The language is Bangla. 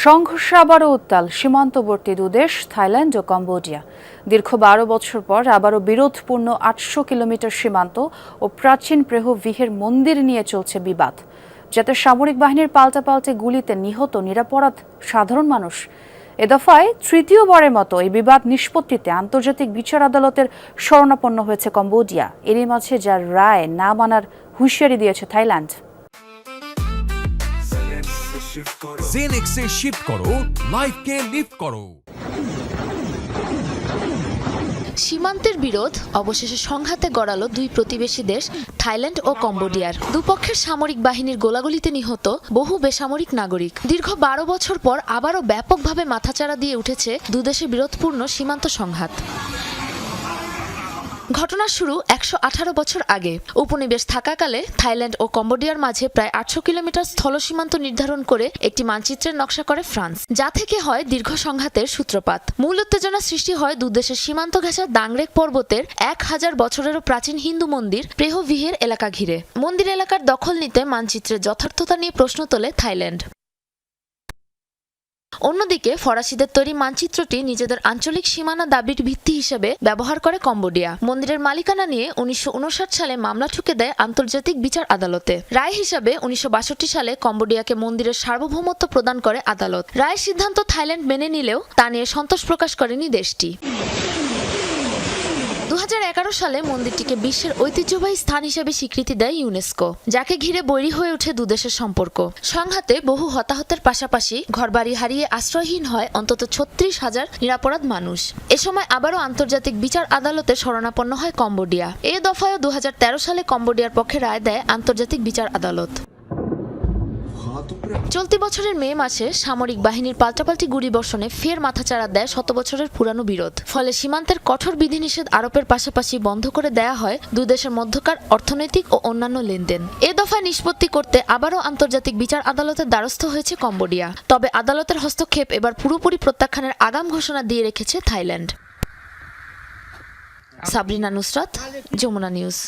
সংঘর্ষে আবারও উত্তাল সীমান্তবর্তী দুদেশ থাইল্যান্ড ও কম্বোডিয়া। দীর্ঘ বারো বছর পর আবারও বিরোধপূর্ণ আটশো কিলোমিটার সীমান্ত ও প্রাচীন প্রেহ বিহের মন্দির নিয়ে চলছে বিবাদ। যাতে সামরিক বাহিনীর পাল্টাপাল্টে গুলিতে নিহত নিরাপরাধ সাধারণ মানুষ। এ দফায় তৃতীয়বারের মতো এই বিবাদ নিষ্পত্তিতে আন্তর্জাতিক বিচার আদালতের শরণাপন্ন হয়েছে কম্বোডিয়া। এরই মাঝে যার রায় না মানার হুঁশিয়ারি দিয়েছে থাইল্যান্ড। জেনেক্সে শিফট করো লাইফকে লিফট করো। সীমান্তের বিরোধ অবশেষে সংঘাতে গড়ালো দুই প্রতিবেশী দেশ থাইল্যান্ড ও কম্বোডিয়ার। দুপক্ষের সামরিক বাহিনীর গোলাগুলিতে নিহত বহু বেসামরিক নাগরিক। দীর্ঘ বারো বছর পর আবারও ব্যাপকভাবে মাথাচাড়া দিয়ে উঠেছে দুদেশে বিরোধপূর্ণ সীমান্ত সংঘাত। ঘটনার শুরু একশো আঠারো বছর আগে। উপনিবেশ থাকাকালে থাইল্যান্ড ও কম্বোডিয়ার মাঝে প্রায় আটশো কিলোমিটার স্থল সীমান্ত নির্ধারণ করে একটি মানচিত্রের নকশা করে ফ্রান্স, যা থেকে হয় দীর্ঘ সংঘাতের সূত্রপাত। মূল উত্তেজনা সৃষ্টি হয় দুদেশের সীমান্ত ঘেঁষা দাংরেক পর্বতের এক হাজার বছরেরও প্রাচীন হিন্দু মন্দির প্রেহভিহের এলাকা ঘিরে। মন্দির এলাকার দখল নিতে মানচিত্রের যথার্থতা নিয়ে প্রশ্ন তোলে থাইল্যান্ড। অন্যদিকে ফরাসিদের তৈরি মানচিত্রটি নিজেদের আঞ্চলিক সীমানা দাবির ভিত্তি হিসেবে ব্যবহার করে কম্বোডিয়া। মন্দিরের মালিকানা নিয়ে উনিশশো উনষাট সালে মামলা ঠুকে দেয় আন্তর্জাতিক বিচার আদালতে। রায় হিসাবে উনিশশো বাষট্টি সালে কম্বোডিয়াকে মন্দিরের সার্বভৌমত্ব প্রদান করে আদালত। রায়ের সিদ্ধান্ত থাইল্যান্ড মেনে নিলেও তা নিয়ে সন্তোষ প্রকাশ করেনি দেশটি। সালে মন্দিরটিকে বিশ্বের ঐতিহ্যবাহী স্থান হিসেবে স্বীকৃতি দেয় ইউনেস্কো, যাকে ঘিরে বৈরী হয়ে ওঠে দুদেশের সম্পর্ক। সংঘাতে বহু হতাহতের পাশাপাশি ঘরবাড়ি হারিয়ে আশ্রয়হীন হয় অন্তত ছত্রিশ হাজার নিরাপরাধ মানুষ। এ সময় আবারও আন্তর্জাতিক বিচার আদালতে শরণাপন্ন হয় কম্বোডিয়া। এ দফায়ও দু হাজার তেরো সালে কম্বোডিয়ার পক্ষে রায় দেয় আন্তর্জাতিক বিচার আদালত। চলতি বছরের মে মাসে সামরিক বাহিনীর পাল্টাপাল্টি গুলি বর্ষণে ফের মাথাচাড়া দেয় শত বছরের পুরানো বিরোধ। ফলে সীমান্তের কঠোর বিধিনিষেধ আরোপের পাশাপাশি বন্ধ করে দেয়া হয় দুই দেশের মধ্যকার অর্থনৈতিক ও অন্যান্য লেনদেন। এ দফায় নিষ্পত্তি করতে আবারও আন্তর্জাতিক বিচার আদালতের দ্বারস্থ হয়েছে কম্বোডিয়া। তবে আদালতের হস্তক্ষেপ এবার পুরোপুরি প্রত্যাখ্যানের আগাম ঘোষণা দিয়ে রেখেছে থাইল্যান্ড। সাবরিনা নুসরাত, যমুনা নিউজ।